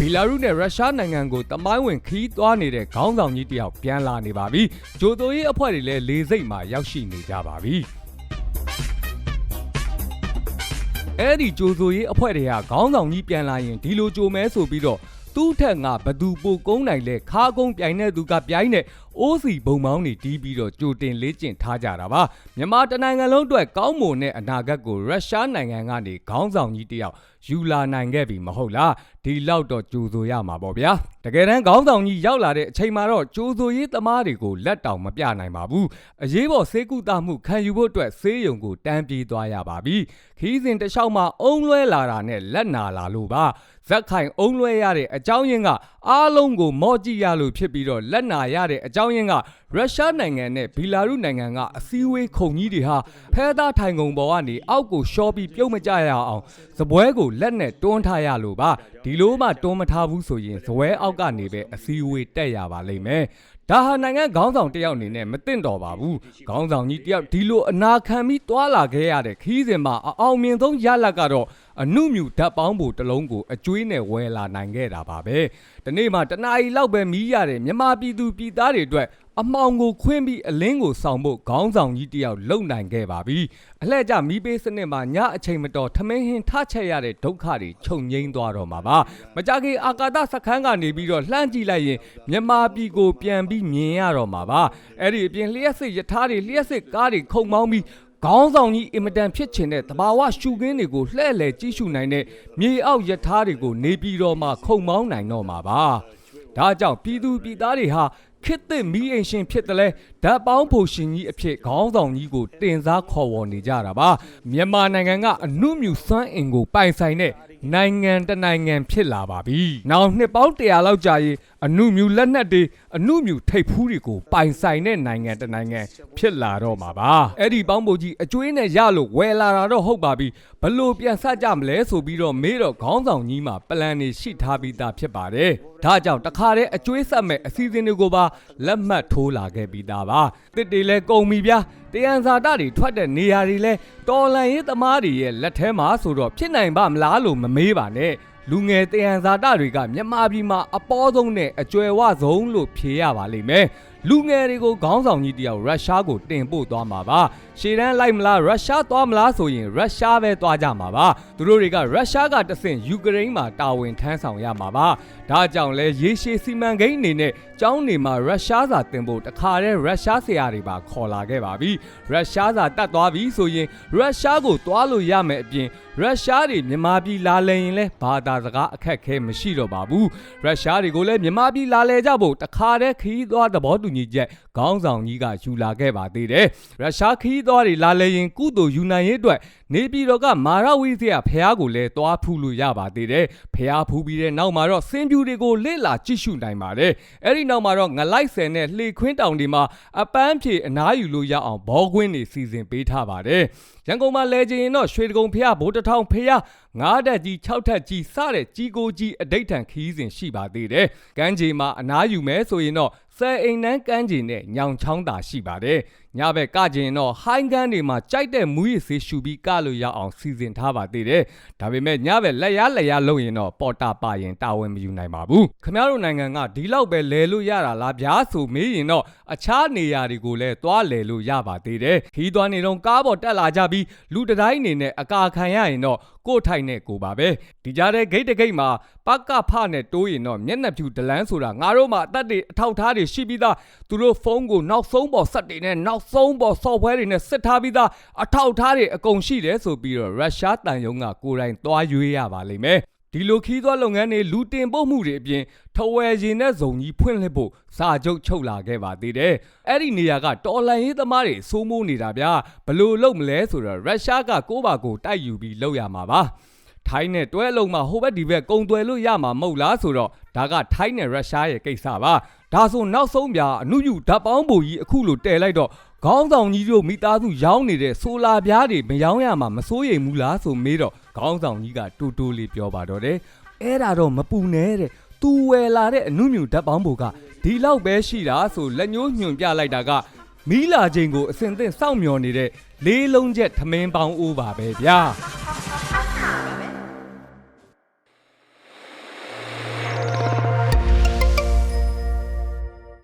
ဘီလာရုနဲ့ရုရှားနိုင်ငံကိုတမိုင်းဝင်ခီးသွားနေတဲ့ခေါင်းဆောင်ကြီးတယောက်ပြန်လာနေပါပြီဂျိုတိုရေးအဖွဲ့တွေလည်းလေစိတ်မှာရောက်ရှိနေကြပါပြီအဲ့ဒီကြိုဆိုရေးအဖွဲ့တွေကခေါင်းဆောင်ကြီးပြန်လာရင်ဒီလိုကြိုမဲဆိုပြီးတော့သူ့ထက်ငါဘသူပိုကုန်းနိုင်လဲခါကုန်းပြိုင်တဲ့သူကပြိုင်တဲ့ အိုးစီဘုံမောင်းနေတီးပြီးတော့ကြိုတင်လေးကျင့်ထားကြတာပါမြန်မာတနိုင်ငံလုံးအတွက်ကောင်းမွန်တဲ့အနာဂတ်ကိုရုရှားနိုင်ငံကနေခေါင်းဆောင်ကြီးတယောက်ယူလာနိုင်ခဲ့ပြီမဟုတ်လားဒီလောက်တော့ကြိုဆိုရမှာပေါ့ဗျာတကယ်တမ်းခေါင်းဆောင်ကြီးရောက်လာတဲ့အချိန်မှာတော့ကြိုဆိုရေးသမားတွေကိုလက်တောင်မပြနိုင်ပါဘူးအရေးပေါ်ဆေးကုသမှုခံယူဖို့အတွက်ဆေးရုံကိုတန်းပြေးသွားရပါပြီခီးစဉ်တစ်လျှောက်မှာအုံလွဲလာတာနဲ့လက်နာလာလို့ပါဇက်ခိုင်အုံလွဲရတဲ့အကြောင်းရင်းကအားလုံးကိုမော့ကြည့်ရလို့ဖြစ်ပြီးတော့လက်နာရတဲ့အကြောင်းရင်းကရုရှားနိုင်ငံနဲ့ဘီလာရုနိုင်ငံကအစည်းအဝေးခုံကြီးတွေဟာဖဲသားထိုင်ကုန်ပေါ်ကနေအောက်ကိုရှော့ပြီးပြုတ်မကြရအောင်စပွဲကိုလက်နဲ့တွန်းထားရလို့ပါဒီလိုမှတွန်းမထားဘူးဆိုရင်ဇပွဲအောက်ကနေပဲအစည်းအဝေးတက်ရပါလိမ့်မယ်ဒါဟာနိုင်ငံခေါင်းဆောင်တယောက်အနေနဲ့မသင့်တော်ပါဘူးခေါင်းဆောင်ကြီးတယောက်ဒီလိုအနာခံပြီးတွာလာခဲ့ရတဲ့ခီးစဉ်မှာအအောင်မြင်ဆုံးရလဒ်ကတော့အနုမြူဓာတ်ပေါင်းဖို့တစ်လုံးကိုအကျွေးနဲ့ဝယ်လာနိုင်ခဲ့တာပါပဲဒီနေ့မှတနားရီလောက်ပဲမီးရတဲ့မြန်မာပြည်သူပြည်သားတွေအတွက် အမောင်ကိုခွင်းပြီးအလင်းကိုဆောင်ဖို့ခေါင်းဆောင်ကြီးတယောက်လုံနိုင်ခဲ့ပါပြီအလှည့်ကျမီးပေးစနစ်မှာညအချိန်မတော်ထမင်းဟင်းထချက်ရတဲ့ဒုက္ခတွေချုပ်ငိမ့်သွားတော့မှာပါမကြခင်အာကာသစခန်းကနေပြီးတော့လှမ်းကြည့်လိုက်ရင်မြန်မာပြည်ကိုပြန်ပြီးမြင်ရတော့မှာပါအဲ့ဒီအပြင်လျှက်စစ်ယထာတွေလျှက်စစ်ကားတွေခုံမောင်းပြီးခေါင်းဆောင်ကြီးအင်မတန်ဖြစ်ချင်တဲ့တဘာဝရှုခင်းတွေကိုလှဲ့လေကြီးရှုနိုင်တဲ့မြေအောက်ယထာတွေကိုနေပြီးတော့မှခုံမောင်းနိုင်တော့မှာပါဒါကြောင့်ပြည်သူပြည်သားတွေဟာ ခေတ်သစ်မီးအိမ်ရှင်ဖြစ်တယ်လဲဓာတ်ပေါင်းဖို့ရှင်ကြီးအဖြစ်ခေါင်းဆောင်ကြီးကိုတင်စားခေါ်ဝေါ်နေကြတာပါမြန်မာနိုင်ငံကအနုမြူစွမ်းအင်ကိုပိုင်ဆိုင်တဲ့နိုင်ငံတစ်နိုင်ငံဖြစ်လာပါပြီ။နောက်နှစ်ပေါင်း100လောက်ကြာရင်အနုမြူလက်နက်တွေအနုမြူထိပ်ဖူးတွေကိုပိုင်ဆိုင်တဲ့နိုင်ငံတစ်နိုင်ငံဖြစ်လာတော့မှာပါ။အဲ့ဒီပေါင်းဖို့ကြီးအကျွေးနဲ့ရလို့ဝယ်လာတာတော့ဟုတ်ပါပြီ။ဘလို့ပြန်ဆက်ကြမလဲဆိုပြီးတော့မေးတော့ခေါင်းဆောင်ကြီးမှာပလန်နေရှိထားပြီးသားဖြစ်ပါတယ်။ဒါကြောင့်တခါတည်းအကျွေးဆက်မဲ့အစီအစဉ်တွေကိုပါလက်မှတ်ထိုးလာခဲ့ပြီးသားပါ။တစ်တွေလဲကုန်ပြီဗျာ။တယံဇာတတွေထွက်တဲ့နေရာတွေလဲတော်လန်ရေးသမားတွေရဲ့လက်ထဲမှာဆိုတော့ဖြစ်နိုင်ပါမလားလို့မမေးပါနဲ့လူငယ်တယံဇာတတွေကမြန်မာပြည်မှာအပေါ်ဆုံးနဲ့အကျွယ်ဝဆုံးလို့ဖြေရပါလိမ့်မယ် လူငယ်တွေကိုခေါင်းဆောင်ကြီးတယောက်ရုရှားကိုတင်ပို့သွားမှာပါရှေ့တန်းလိုက်မလားရုရှားသွားမလားဆိုရင်ရုရှားပဲသွားကြမှာပါသူတို့တွေကရုရှားကတဆင့်ယူကရိန်းမှာတာဝန်ထမ်းဆောင်ရမှာပါဒါကြောင့်လဲရေရှည်စီမံကိန်းအနေနဲ့ကျောင်းနေမှာရုရှားစာတင်ဖို့တခါတည်းရုရှားဆရာတွေပါခေါ်လာခဲ့ပါပြီရုရှားစာတတ်သွားပြီဆိုရင်ရုရှားကိုသွားလို့ရမယ်အပြင် ရုရှားတွေမြန်မာပြည်လာလည်ရင်လဲဘာသာစကားအခက်ခဲမရှိတော့ပါဘူးရုရှားတွေကိုလည်းမြန်မာပြည်လာလည်ကြဖို့တခါတည်းခီးသွားသဘောတူညီချက်ခေါင်းဆောင်ကြီးကယူလာခဲ့ပါသေးတယ်ရုရှားခီးသွားတွေလာလည်ရင်ကုသိုလ်ယူနိုင်ရေးအတွက် နေပြည်တော်ကမာရဝိဇ္ဇာဖះကိုလည်းသွားဖူးလို့ရပါသေးတယ်ဖះဖူးပြီးတဲ့နောက်မှာတော့စင်ပြူတွေကိုလေ့လာကြည့်ရှုနိုင်ပါတယ်အဲ့ဒီနောက်မှာတော့ငလိုက်ဆယ်နဲ့လှေခွင်းတောင်တွေမှာအပန်းဖြေအနားယူလို့ရအောင်ဘောကွင်းတွေစီစဉ်ပေးထားပါတယ်ရန်ကုန်မှာလဲကျင်ရင်တော့ရွှေတကုံဖះဘိုးတထောင်ဖះငါးတက်ကြီး၆ထက်ကြီးစတဲ့ကြီးကိုကြီးအတိတ်ထန်ခီးစဉ်ရှိပါသေးတယ်ကမ်းခြေမှာအနားယူမဲဆိုရင်တော့ ဆယ်အိမ်နှန်းကမ်းခြေနဲ့ညောင်ချောင်းသာရှိပါတယ်ညဘက်ကကြရင်တော့ဟိုင်းကန်းတွေမှာကြိုက်တဲ့မူရည်ဆေးရှူပြီးကလို့ရအောင်စီစဉ်ထားပါသေးတယ်ဒါပေမဲ့ညဘက်လက်ရလက်ရလုပ်ရင်တော့ပေါ်တာပါရင်တာဝန်မယူနိုင်ပါဘူးခမရတို့နိုင်ငံကဒီလောက်ပဲလဲလို့ရတာလားဗျာဆိုမေးရင်တော့အခြားနေရာတွေကိုလည်းသွားလဲလို့ရပါသေးတယ်ခီးသွားနေတော့ကားပေါ်တက်လာကြပြီးလူတတိုင်းနေနဲ့အကာခံရရင်တော့ ကို့ထိုင်နဲ့ကိုပါပဲဒီကြားတဲ့ဂိတ်တဂိတ်မှာပကဖနဲ့တိုးရင်တော့မျက်နှာဖြူဒလန်းဆိုတာငါတို့မှအသက်တွေအထောက်ထားတွေရှိပြီးသားသူတို့ဖုန်းကိုနောက်ဆုံးပေါ်ဆက်တွေနဲ့နောက်ဆုံးပေါ် software တွေနဲ့စစ်ထားပြီးသားအထောက်ထားတွေအကုန်ရှိတယ်ဆိုပြီးတော့ရုရှားတန်ယုံကကိုယ်တိုင်သွားရွေးရပါလိမ့်မယ် ဒီလိုခီးသွွားလုပ်ငန်းတွေလူတင်ပို့မှုတွေအပြင်ထဝယ်ရင်နဲ့ဇုံကြီးဖွင့်လှစ်ဖို့စာချုပ်ချုပ်လာခဲ့ပါသေးတယ်။အဲ့ဒီနေရာကတော်လန်ရေးသမားတွေစိုးမိုးနေတာဗျာဘလို့လုပ်မလဲဆိုတော့ရုရှားကကိုးပါကိုတိုက်ယူပြီးလုပ်ရမှာပါ။ထိုင်းနဲ့တွဲလုံးမှာဟိုဘက်ဒီဘက်ကုံသွယ်လို့ရမှာမဟုတ်လားဆိုတော့ဒါကထိုင်းနဲ့ရုရှားရဲ့ကိစ္စပါဒါဆိုနောက်ဆုံးပြအနုယူဓာတ်ပေါင်းပုံကြီးအခုလိုတည်လိုက်တော့ခေါင်းဆောင်ကြီးတို့မိသားစုရောင်းနေတဲ့ဆိုလာပြားတွေမရောင်းရမှာမစိုးရိမ်ဘူးလားဆိုမေးတော့ ခေါင်းဆောင်ကြီးကတူတူလေးပြောပါတော့တယ်အဲ့ဒါတော့မပူနဲ့တဲ့သူဝယ်လာတဲ့အနုမြူဓာတ်ပေါင်းပုံကဒီလောက်ပဲရှိတာဆိုလက်ညှိုးညွှန်ပြလိုက်တာကမီးလာချိန်ကိုအစင်သင့်စောင့်မျှော်နေတဲ့လေးလုံးချက်ထမင်းပေါင်းအိုးပါပဲဗျာ